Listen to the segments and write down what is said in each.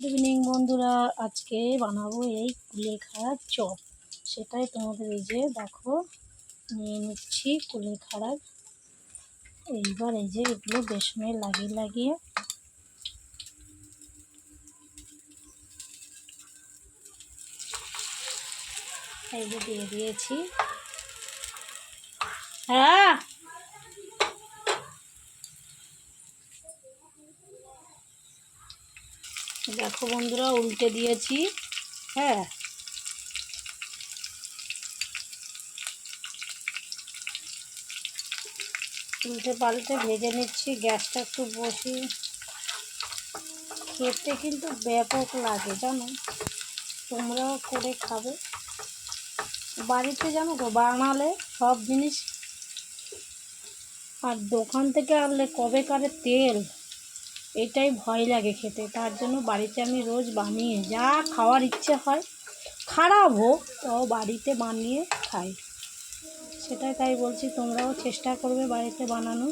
Evening বন্ধুরা। আজকে বানাবো এই কুলেখাড়ার চপ। সেটাই তোমাদের এই যে, দেখো, নিয়ে নিচ্ছি কুলেখাড়ার এইবার এই যে এগুলো বেসনে লাগিয়ে লাগিয়ে এই যে দিয়ে দিয়েছি। হ্যাঁ? দেখো বন্ধুরা, উল্টে দিয়েছি হ্যাঁ। উল্টে পাল্টে ভেজে নিচ্ছি, গ্যাসটা একটু বসি খেতে কিন্তু ব্যাপক লাগে, জানো? তোমরাও করে খাবে। বাড়িতে জানো তো, বানালে সব জিনিস আর দোকান থেকে আনলে কবেকারের তেল? এটাই ভয় লাগে খেতে। তার জন্য বাড়িতে আমি রোজ বানিয়ে যা খাওয়ার ইচ্ছে হয় খারাপ হোক তাও বাড়িতে বানিয়ে খাই। সেটাই তাই বলছি তোমরাও চেষ্টা করবে বাড়িতে বানানো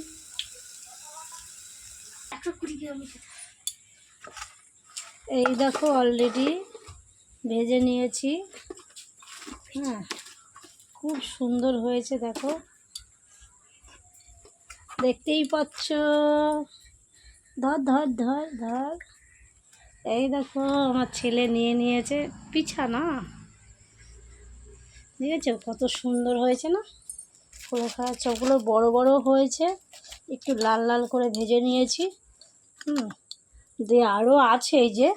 এই দেখো অলরেডি ভেজে নিয়েছি। হ্যাঁ খুব সুন্দর হয়েছে দেখো। দেখতেই পাচ্ছ। ধর ধর ধর ধর। এই দেখো, আমার ছেলে নিয়ে নিয়েছে। পিছানা দেখেছ? কত সুন্দর হয়েছে না? কুলেখাড়া চপগুলো বড় বড় হয়েছে। একটু লাল লাল করে ভেজে নিয়েছি। হুম। দিয়ে আরও আছে এই যে।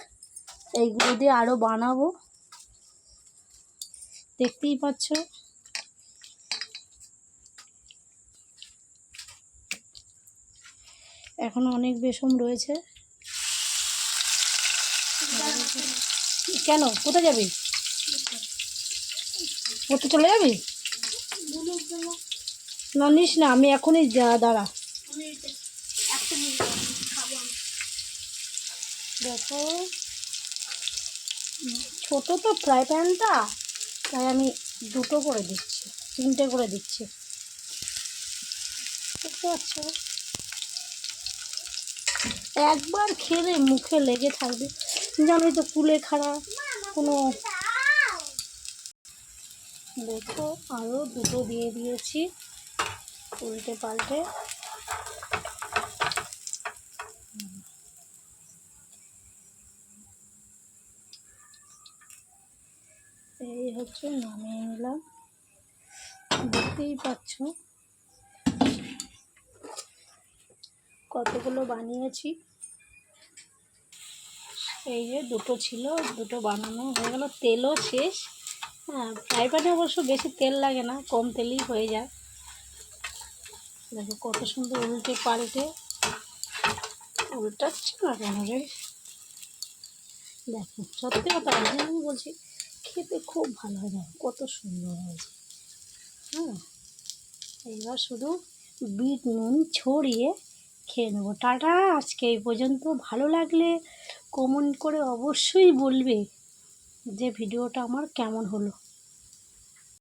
এইগুলো দিয়ে আরও বানাবো। দেখতেই পাচ্ছ? এখনও অনেক বেসম রয়েছে। কেন? কোথায় যাবি? পড়তে চলে যাবি? না, নিস না, আমি এখনই যা, দাঁড়া। দেখো, ছোট তো ফ্রাই প্যানটা, তাই আমি দুটো করে দিচ্ছি, তিনটে করে দিচ্ছি। দেখতে পাচ্ছ? একবার খেলে মুখে লেগে থাকবে। জানোই তো কুলে খাড়া কোনো দেখো আরও দুটো দিয়ে দিয়েছি। উল্টে পাল্টে। এই হচ্ছে নামিয়ে নিলাম। দেখতেই পাচ্ছ। কতগুলো বানিয়েছি? এই যে দুটো ছিল, দুটো বানানো হয়ে গেল, তেলও শেষ। হ্যাঁ ফ্রাই প্যানে অবশ্য বেশি তেল লাগে না, কম তেলেই হয়ে যায়। দেখো কত সুন্দর উল্টে পাল্টে উল্টাচ্ছি না কেন রে? দেখো, সত্যি কথা আমি বলছি, খেতে খুব ভালো হয়, দেখো কত সুন্দর হয়েছে। হ্যাঁ এইবার শুধু বিট নুন ছড়িয়ে খেয়ে নেব। টাটা, আজকে এই পর্যন্ত। ভালো লাগলে কমেন্ট করে অবশ্যই বলবে যে ভিডিওটা আমার কেমন হলো।